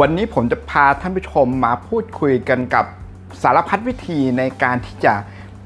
วันนี้ผมจะพาท่านผู้ชมมาพูดคุยกันกับสารพัดวิธีในการที่จะ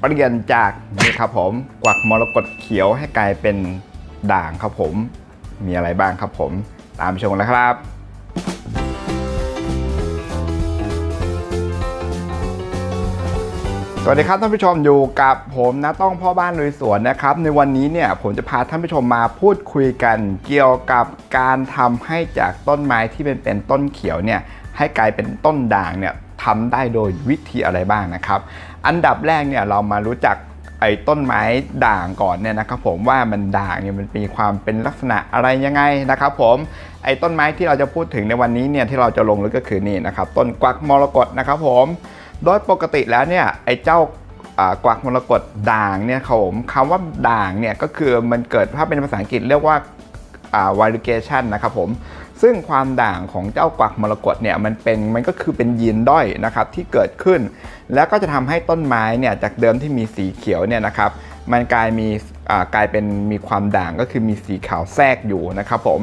เปลี่ยนจากนี่ครับผมกวักมรกตเขียวให้กลายเป็นด่างครับผม มีอะไรบ้างครับผม ตามชมนเลยครับ สวัสดีครับท่านผู้ชมอยู่กับผมนะต้องพ่อบ้านลุยสวนนะครับ ในวันนี้เนี่ยผมจะพาท่านผู้ชมมาพูดคุยกันเกี่ยวกับการทำให้จากต้นไม้ที่เป็นเป็นต้นเขียวเนี่ยให้กลายเป็นต้นด่างเนี่ยทำได้โดยวิธีอะไรบ้างนะครับ อันดับแรกเนี่ยเรามารู้จักไอ้ต้นไม้ด่างก่อนเนี่ยนะครับผมว่ามันด่างเนี่ยมันมีความเป็นลักษณะอะไรยังไงนะครับผมไอ้ต้นไม้ที่เราจะพูดถึงในวันนี้เนี่ยที่เราจะลงลึกก็คือนี่นะครับต้นกวักมรกตนะครับผม โดยปกติแล้วเนี่ยไอ้เจ้ากวักมรกตด่างเนี่ยครับผมคำว่าด่างเนี่ยก็คือมันเกิดถ้าเป็นภาษาอังกฤษเรียกว่า variegation นะครับผมซึ่งความด่างของเจ้ากวักมรกตเนี่ยมันเป็นมันก็คือเป็นยีนด้อยนะครับที่เกิดขึ้น แล้วก็จะทำให้ต้นไม้เนี่ยจากเดิมที่มีสีเขียวเนี่ยนะครับมันกลายมีกลายเป็นมีความด่างก็คือมีสีขาวแทรกอยู่นะครับผม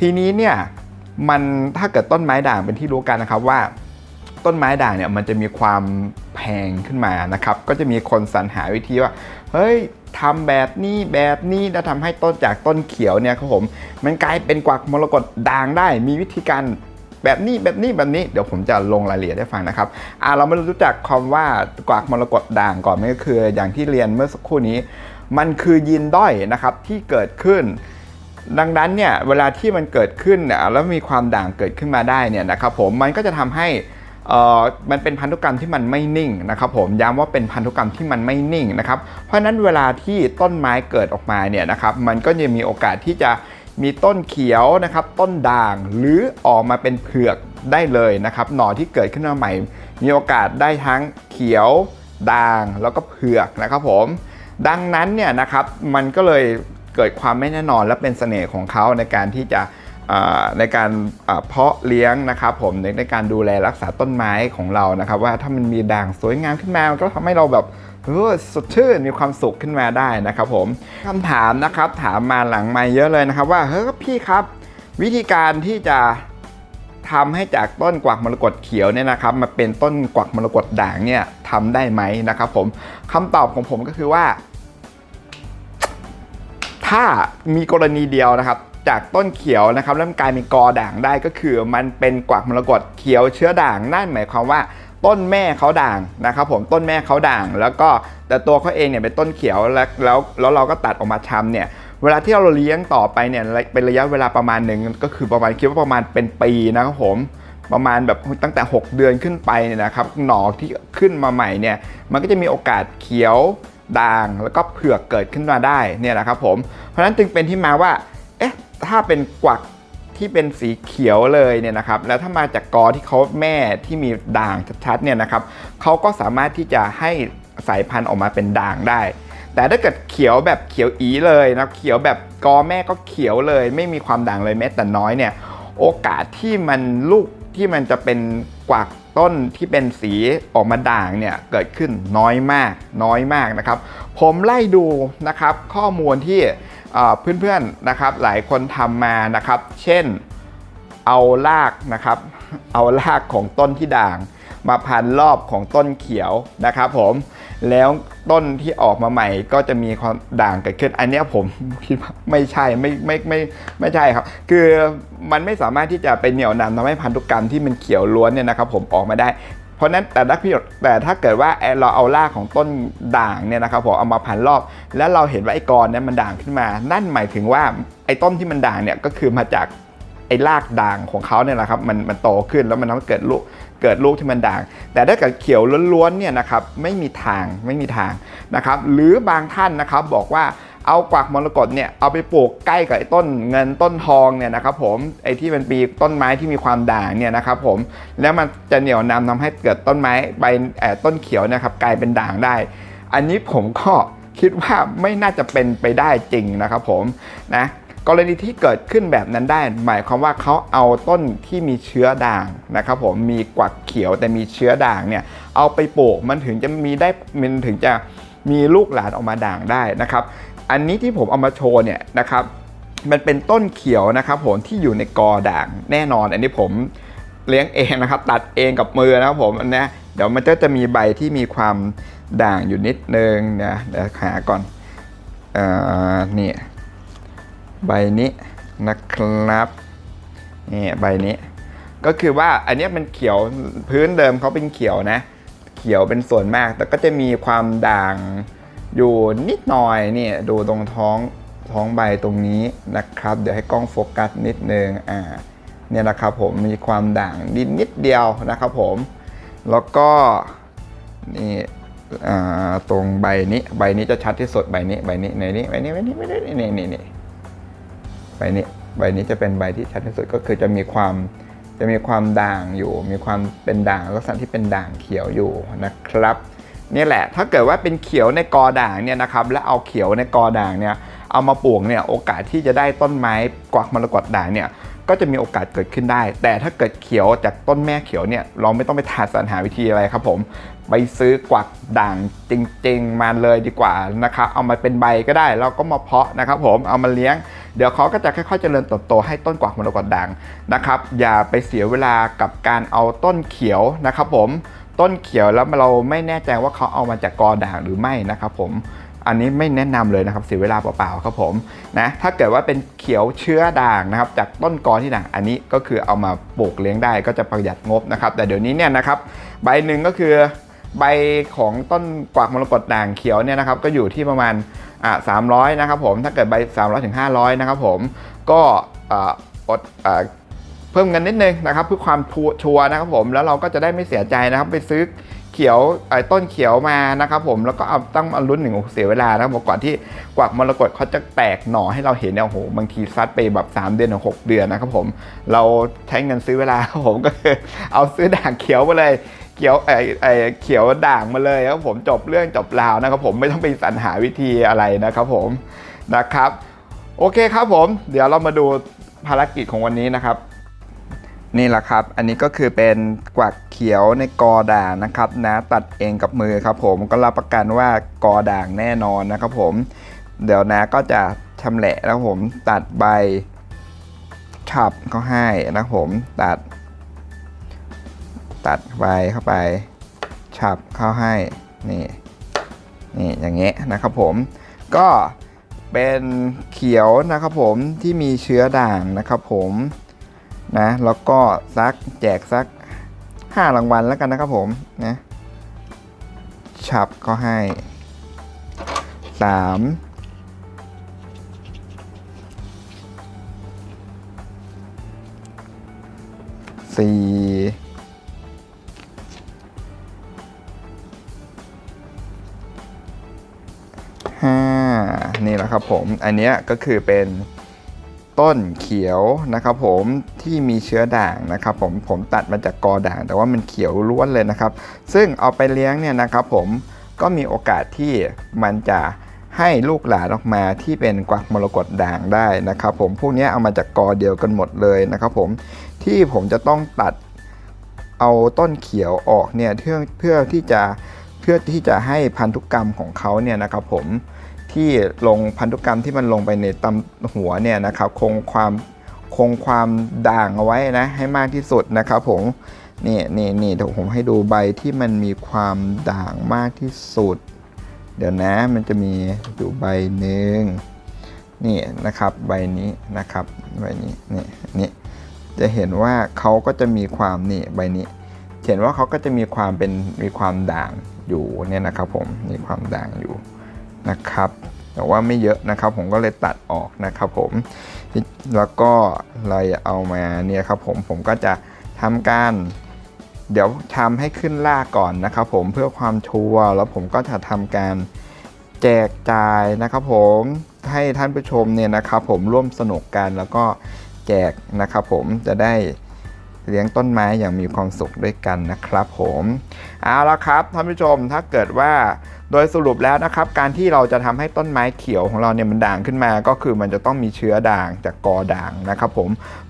ทีนี้เนี่ยมันถ้าเกิดต้นไม้ด่างเป็นที่รู้กันนะครับว่า ต้นไม้ด่างเนี่ยมันจะมีความแพงขึ้นมานะครับ ก็จะมีคนสรรหาวิธีว่า เฮ้ยทำแบบนี้แบบนี้แล้วทำให้ต้นจากต้นเขียวเนี่ยครับผม มันกลายเป็นกวักมรกตด่างได้ มีวิธีการแบบนี้แบบนี้แบบนี้เดี๋ยวผมจะลงรายละเอียดให้ฟังนะครับอ่าเรามารู้จักคำว่ากวักมรกตด่างก่อนมันก็คือ อย่างที่เรียนเมื่อสักครู่นี้ มันคือยีนด้อยนะครับที่เกิดขึ้น ดังนั้นเนี่ยเวลาที่มันเกิดขึ้นแล้วมีความด่างเกิดขึ้นมาได้เนี่ยนะครับผมมันก็จะทำให้ มันเป็นพันธุกรรมที่มันไม่นิ่งนะครับผมย้ำว่าเป็นพันธุกรรมที่มันไม่นิ่งนะครับเพราะนั้นเวลาที่ต้นไม้เกิดออกมาเนี่ยนะครับมันก็จะมีโอกาสที่จะมีต้นเขียวนะครับต้นด่างหรือออกมาเป็นเผือกได้เลยนะครับหน่อที่เกิดขึ้นมาใหม่ มีโอกาสได้ทั้งเขียวด่างแล้วก็เผือกนะครับผมดังนั้นเนี่ยนะครับมันก็เลยเกิดความไม่แน่นอนและเป็นเสน่ห์ของเขาในการที่จะ ในการเพาะเลี้ยงนะครับผมในในการดูแลรักษาต้นไม้ของเรานะครับ ว่าถ้ามันมีด่างสวยงามขึ้นมามันก็ทำให้เราแบบเออสดชื่นมีความสุขขึ้นมาได้นะครับผมคำถามนะครับถามมาหลังไม่เยอะเลยนะครับ ว่าเฮ้ยพี่ครับ วิธีการที่จะทำให้จากต้นกวักมรกตเขียวเนี่ยนะครับมาเป็นต้นกวักมรกตด่างเนี่ยทำได้ไหมนะครับผมคำตอบของผมก็คือว่า ถ้ามีกรณีเดียวนะครับ จากต้นเขียวนะครับแล้วมันกลายเป็นกอด่างได้ก็คือ มันเป็นกวักมรกตเขียวเชื้อด่างนั่นหมายความว่าต้นแม่เขาด่างนะครับผมต้นแม่เขาด่าง แล้วก็แต่ตัวเขาเองเนี่ยเป็นต้นเขียวแล้วแล้วแล้วเราก็ตัดออกมาชำเนี่ยเวลาที่เราเลี้ยงต่อไปเนี่ยเป็นระยะเวลาประมาณหนึ่งก็คือประมาณคิดว่าประมาณเป็นปีนะครับผมประมาณแบบตั้งแต่ 6 เดือนขึ้นไปเนี่ยนะครับหน่อที่ขึ้นมาใหม่เนี่ยมันก็จะมีโอกาสเขียวด่าง แล้วก็เผือกเกิดขึ้นมาได้เนี่ยนะครับผมเพราะฉะนั้นจึงเป็นที่มาว่าเอ๊ะ ถ้าเป็นกวักที่เป็นสีเขียวเลยเนี่ยนะครับ แล้วถ้ามาจากกอที่เขาแม่ที่มีด่างชัดๆเนี่ยนะครับเขาก็สามารถที่จะให้สายพันธุ์ออกมาเป็นด่างได้ แต่ถ้าเกิดเขียวแบบเขียวอีเลยนะเขียวแบบกอแม่ก็เขียวเลย ไม่มีความด่างเลยแม้แต่น้อยเนี่ยโอกาสที่มันลูกที่มันจะเป็นกวักต้นที่เป็นสีออกมาด่างเนี่ยเกิดขึ้นน้อยมากน้อยมากนะครับ ผมไล่ดูนะครับข้อมูลที่ เพื่อนๆนะครับหลายคนทำมานะครับ เช่นเอารากนะครับ เอารากของต้นที่ด่าง มาพันรอบของต้นเขียวนะครับผมแล้วต้นที่ออกมาใหม่ก็จะมีความด่างเกิดขึ้นอันนี้ผมคิดว่าไม่ใช่ไม่ไม่ไม่ไม่ใช่ครับ คือมันไม่สามารถที่จะไปเหนี่ยวนำทำให้พันธุกรรมที่มันเขียวล้วนเนี่ยนะครับผมออกมาได้ ราะนั้นแต่ถ้าพี่แต่ถ้าเกิดว่าเราเอารากของต้นด่างเนี่ยนะครับผมเอามาพันรอบ แล้วเราเห็นว่าไอ้กรเนี่ยมันด่างขึ้นมา นั่นหมายถึงว่าไอ้ต้นที่มันด่างเนี่ยก็คือมาจากไอ้รากด่างของเขาเนี่ยแหละครับมันมันโตขึ้นแล้วมันทำให้เกิดลูกเกิดลูกที่มันด่าง แต่ถ้าเกิดเขียวล้วนๆเนี่ยนะครับไม่มีทางไม่มีทางนะครับ หรือบางท่านนะครับบอกว่า เอากวักมรกตเนี่ยเอาไปปลูกใกล้กับไอ้ต้นเงินต้นทองเนี่ยนะครับผมไอ้ที่มันปีต้นไม้ที่มีความด่างเนี่ยนะครับผมแล้วมันจะเหนี่ยวนำทำให้เกิดต้นไม้ใบเอ่อต้นเขียวนะครับกลายเป็นด่างได้ อันนี้ผมก็คิดว่าไม่น่าจะเป็นไปได้จริงนะครับผมนะกรณีที่เกิดขึ้นแบบนั้นได้ หมายความว่าเขาเอาต้นที่มีเชื้อด่างนะครับผมมีกวักเขียวแต่มีเชื้อด่างเนี่ยเอาไปปลูกมันถึงจะมีได้มันถึงจะมีลูกหลานออกมาด่างได้นะครับ อันนี้ที่ผมเอามาโชว์เนี่ยนะครับมันเป็นต้นเขียวนะครับผมที่อยู่ในกอด่างแน่นอน อันนี้ผมเลี้ยงเองนะครับ ตัดเองกับมือนะครับผมอันนี้เดี๋ยวมันก็จะมีใบที่มีความด่างอยู่นิดนึงนะเดี๋ยวหาก่อนเอ่อนี่ใบนี้นะครับนี่ใบนี้ ก็คือว่าอันนี้มันเขียวพื้นเดิมเขาเป็นเขียวนะ เขียวเป็นส่วนมาก แต่ก็จะมีความด่าง อยู่นิดหน่อยนี่ดูตรงท้องท้องใบตรงนี้นะครับ เดี๋ยวให้กล้องโฟกัสนิดนึงอ่าเนี่ยนะครับผมมีความด่างนิดนิดเดียวนะครับผม แล้วก็นี่ตรงใบนี้ใบนี้จะชัดที่สุดใบนี้ใบนี้ในนี้ใบนี้ใบนี้ใบนี้นี่นี่นี่ใบนี้ใบนี้จะเป็นใบที่ชัดที่สุดก็คือจะมีความจะมีความด่างอยู่ มีความเป็นด่างลักษณะที่เป็นด่างเขียวอยู่นะครับ นี่แหละ ถ้าเกิดว่าเป็นเขียวในกอด่างเนี่ยนะครับและเอาเขียวในกอด่างเนี่ยเอามาปลูกเนี่ยโอกาสที่จะได้ต้นไม้กวักมรกตด่างเนี่ยก็จะมีโอกาสเกิดขึ้นได้ แต่ถ้าเกิดเขียวจากต้นแม่เขียวเนี่ยเราไม่ต้องไปทาสรรหาวิธีอะไรครับผมไปซื้อกวักด่างจริงๆมาเลยดีกว่านะครับเอามาเป็นใบก็ได้แล้วก็มาเพาะนะครับผมเอามาเลี้ยง เดี๋ยวเขาก็จะค่อยๆเจริญเติบโตให้ต้นกวักมรกตด่างนะครับอย่าไปเสียเวลากับการเอาต้นเขียวนะครับผม ต้นเขียวแล้วเราไม่แน่ใจว่าเขาเอามาจากกอด่างหรือไม่นะครับผมอันนี้ไม่แนะนำเลยนะครับเสียเวลาเปล่าๆครับผมนะถ้าเกิดว่าเป็นเขียวเชื้อด่างนะครับ จากต้นกอที่ด่างอันนี้ก็คือเอามาปลูกเลี้ยงได้ก็จะประหยัดงบนะครับ แต่เดี๋ยวนี้เนี่ยนะครับ ใบหนึ่งก็คือใบของต้นกวักมรกตด่างเขียวเนี่ยนะครับ ก็อยู่ที่ประมาณอ่าสามร้อยนะครับผมถ้าเกิดใบ300ถึง500นะครับผมก็อ่าอดอ่า เพิ่มเงินนิดนึงนะครับเพื่อความชัวร์นะครับผมแล้วเราก็จะได้ไม่เสียใจนะครับไปซื้อเขียวไอ้ต้นเขียวมานะครับผมแล้วก็เอาตั้งมาลุ้นหนึ่งเสียเวลานะครับก่อนที่กวักมรกตเขาจะแตกหน่อให้เราเห็นเนี่ยโอ้โหบางทีซัดไปแบบ 3 เดือนถึง6เดือนนะครับผมเราใช้เงินซื้อเวลาครับผมก็คือเอาซื้อด่างเขียวมาเลยเขียวไอไอเขียวด่างมาเลยครับผมจบเรื่องจบราวนะครับผมไม่ต้องไปสรรหาวิธีอะไรนะครับผมนะครับ โอเคครับผม เดี๋ยวเรามาดูภารกิจของวันนี้นะครับ นี่แหละครับ อันนี้ก็คือเป็นกวักเขียวในกอด่างนะครับนะตัดเองกับมือครับผมก็รับประกันว่ากอด่างแน่นอนนะครับผม เดี๋ยวนะก็จะชำแหละนะครับผมตัดใบฉับเขาให้นะครับผมตัด ตัดใบเข้าไปฉับเข้าให้นี่นี่อย่างเงี้ยนะครับผมก็เป็นเขียวนะครับผมที่มีเชื้อด่างนะครับผม นะแล้วก็ซักแจกซัก5รางวัลแล้วกันนะครับผมนะฉับเขาให้3 4ห้านี่แหละครับผม อันนี้ก็คือเป็น ต้นเขียวนะครับผมที่มีเชื้อด่างนะครับผมผมตัดมาจากกอด่าง แต่ว่ามันเขียวล้วนเลยนะครับ ซึ่งเอาไปเลี้ยงเนี่ยนะครับผมก็มีโอกาสที่มันจะให้ลูกหลานออกมาที่เป็นกวักมรกตด่างได้นะครับผมพวกนี้เอามาจากกอเดียวกันหมดเลยนะครับผมที่ผมจะต้องตัดเอาต้นเขียวออกเนี่ยเพื่อเพื่อที่จะเพื่อที่จะให้พันธุกรรมของเขาเนี่ยนะครับผม ที่ลงพันธุกรรมที่มันลงไปในตำหัวเนี่ยนะครับคงความคงความด่างเอาไว้นะให้มากที่สุดนะครับผมนี่นี่นี่เดี๋ยวผมให้ดูใบที่มันมีความด่างมากที่สุด เดี๋ยวนะมันจะมีอยู่ใบหนึ่งนี่นะครับใบนี้นะครับใบนี้นี่นี่จะเห็นว่าเขาก็จะมีความนี่ใบนี้ เห็นว่าเขาก็จะมีความเป็นมีความด่างอยู่เนี่ยนะครับผมมีความด่างอยู่ นะครับ แต่ว่าไม่เยอะนะครับ ผมก็เลยตัดออกนะครับผมแล้วก็เราเอามาเนี่ยครับผมผมก็จะทำการเดี๋ยวทำให้ขึ้นล่ากก่อนนะครับ ผมเพื่อความชัวร์แล้วผมก็จะทำการแจกจ่ายนะครับผมให้ท่านผู้ชมเนี่ยนะครับ ผมร่วมสนุกกันแล้วก็แจกนะครับ ผมจะได้ เลี้ยงต้นไม้อย่างมีความสุขด้วยกันนะครับผมเอาละครับท่านผู้ชมถ้าเกิดว่าโดยสรุปแล้วนะครับ การที่เราจะทำให้ต้นไม้เขียวของเราเนี่ยมันด่างขึ้นมา ก็คือมันจะต้องมีเชื้อด่างจากกอด่างนะครับผม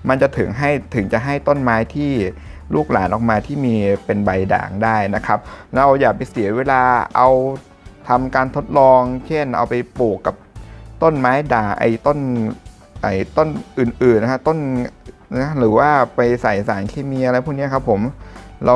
มันจะถึงให้ถึงจะให้ต้นไม้ที่ลูกหลานออกมาที่มีเป็นใบด่างได้นะครับ เราอย่าไปเสียเวลาเอาทำการทดลอง เช่น เอาไปปลูกกับต้นไม้ด่างไอ้ต้นไอ้ต้นอื่นๆนะฮะต้น นะหรือว่าไปใส่สารเคมีอะไรพวกนี้ครับผมเรา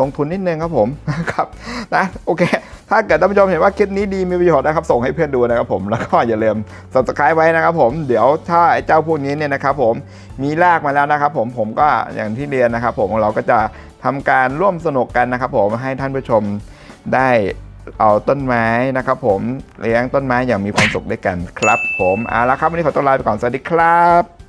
ลงทุนนิดนึงครับผมครับนะโอเค ถ้าเกิดท่านผู้ชมเห็นว่าคลิปนี้ดีมีประโยชน์นะครับ ส่งให้เพื่อนดูนะครับผมแล้วก็อย่าลืม subscribe ไว้นะครับผมเดี๋ยวถ้าไอ้เจ้าพวกนี้เนี่ยนะครับผมมีรากมาแล้วนะครับผมผมก็อย่างที่เรียนนะครับผมเราก็จะทำการร่วมสนุกกันนะครับผมให้ท่านผู้ชมได้เอาต้นไม้นะครับผมเลี้ยงต้นไม้อย่างมีความสุขด้วยกันครับ ผมเอาละครับวันนี้ขอตัวลาไปก่อนสวัสดีครับ